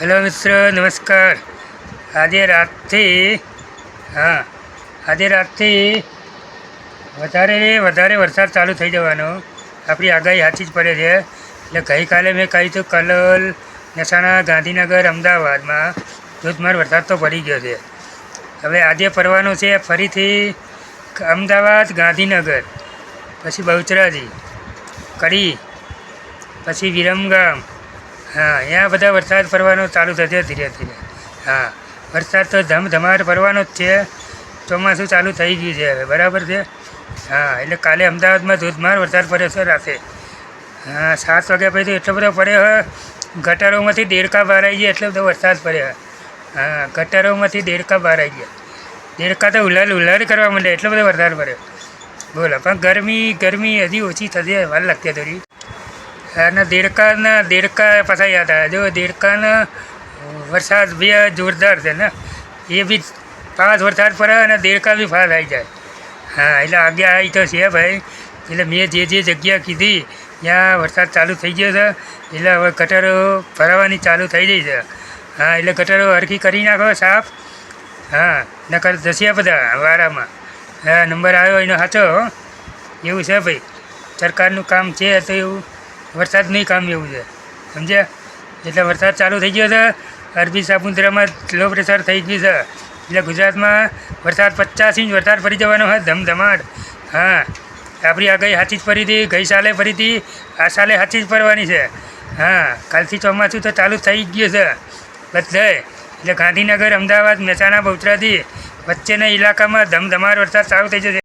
Hello મિત્ર, નમસ્કાર. આજે રાતથી, હા, આજે રાતથી વધારે વધારે વરસાદ ચાલુ થઈ જવાનો. આપણી આગાહી સાચી જ પડે છે. એટલે ગઈકાલે મેં કહ્યું હતું, કલોલ, મહેસાણા, ગાંધીનગર, અમદાવાદમાં ધોધમાર વરસાદ તો પડી ગયો છે. હવે આજે પડવાનો છે ફરીથી અમદાવાદ, ગાંધીનગર, પછી બહુચરાજી, કડી, પછી વિરમગામ હા, અહીંયા બધા વરસાદ પડવાનો ચાલુ થશે ધીરે ધીરે. હા, વરસાદ તો ધમધમાટ પડવાનો જ છે. ચોમાસું ચાલુ થઈ ગયું છે હવે, બરાબર છે? હા, એટલે કાલે અમદાવાદમાં ધોધમાર વરસાદ પડ્યો છે રાતે. હા, સાત વાગ્યા પછી તો એટલો બધો પડ્યો હોય ગટરોમાંથી દેડકા બહાર આવી ગયા એટલો બધો વરસાદ પડ્યો હા. ગટરોમાંથી દેડકા બહાર આવી ગયા. દેડકા તો ઉલાલ ઉલાલ કરવા માંડે એટલો બધો વરસાદ પડ્યો. બોલો, પણ ગરમી ગરમી હજી ઓછી થશે, વાર લાગતી થોડી અને દેડકાના દેડકા પાછા યાદ આવ્યા જો દેડકાના વરસાદ બી જોરદાર છે ને, એ બી પાંચ વરસાદ પડે અને દેડકા બી ફાસ આવી જાય. હા, એટલે આગે આવી તો છે ભાઈ. એટલે મેં જે જે જગ્યા કીધી, ત્યાં વરસાદ ચાલુ થઈ ગયો છે. એટલે હવે ગટરો ભરાવાની ચાલુ થઈ ગઈ છે. હા, એટલે ગટરો હરખી કરી નાખો, સાફ. હા, નકર જશે બધા વારામાં. હા, નંબર આવ્યો એનો સાચો. એવું છે ભાઈ. સરકારનું કામ છે તો એવું. વરસાદનું કામ એવું છે. સમજ્યા? એટલે વરસાદ ચાલુ થઈ ગયો છે. અરબી સાપુદ્રામાં લો પ્રેશર થઈ ગયું છે. એટલે ગુજરાતમાં વરસાદ પચાસ ઇંચ વરસાદ ફરી જવાનો હોય ધમધમાટ. હા. આપણી આગાહી સાચી જ ફરી હતી. ગઈ સાલે ફરી હતી. આ સાલે સાચી જ ફરવાની છે. હા. કાલથી ચોમાસું તો ચાલુ થઈ ગયું છે. બધે. એટલે ગાંધીનગર, અમદાવાદ, મહેસાણા બહુચરાથી વચ્ચેના ઇલાકામાં ધમધમાટ વરસાદ ચાલુ થઈ જશે.